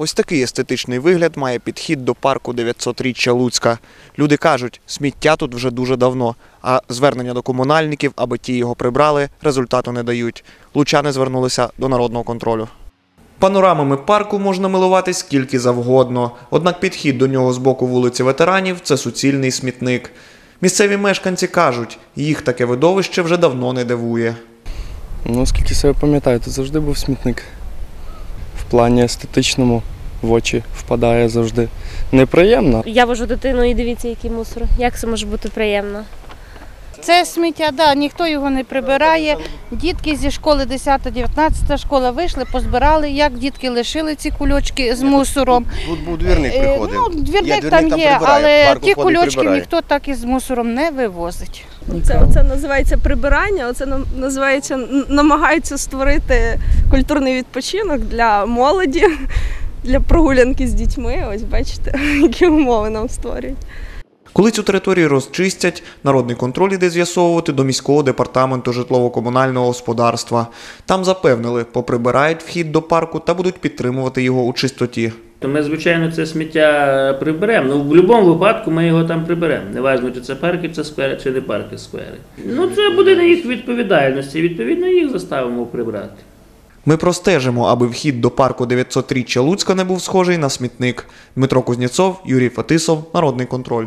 Ось такий естетичний вигляд має підхід до парку 900-річчя Луцька. Люди кажуть, сміття тут вже дуже давно, а звернення до комунальників, аби ті його прибрали, результату не дають. Лучани звернулися до народного контролю. Панорамами парку можна милуватись скільки завгодно, однак підхід до нього з боку вулиці ветеранів це суцільний смітник. Місцеві мешканці кажуть, їх таке видовище вже давно не дивує. Ну, скільки себе пам'ятаю, тут завжди був смітник. Плані естетичному в очі впадає завжди. Неприємно. Я вожу дитину і дивіться, який мусор. Як це може бути приємно? Це сміття, да, ніхто його не прибирає. Дітки зі школи 10-19 школа вийшли, позбирали, як дітки лишили ці кульочки з мусором. Тут був двірник Е, приходив. Ну, двірник двірник там там є, прибирає, але парку ті кульочки прибирає. ніхто так із мусором не вивозить. Це, це називається прибирання. Оце нам- називається намагаються створити культурний відпочинок для молоді, для прогулянки з дітьми. Ось бачите, які умови нам створюють. Коли цю територію розчистять, народний контроль іде з'ясовувати до міського департаменту житлово-комунального господарства. Там запевнили, поприбирають вхід до парку та будуть підтримувати його у чистоті. То ми, звичайно, це сміття приберемо. Ну, в будь-якому випадку ми його там приберемо. Неважно, чи це парки, це сквери, чи не парки сквери. Ну, це буде на їх відповідальності. Відповідно, їх заставимо прибрати. Ми простежимо, аби вхід до парку 900-річчя Луцька не був схожий на смітник. Дмитро Кузнєцов, Юрій Фетисов, Народний контроль.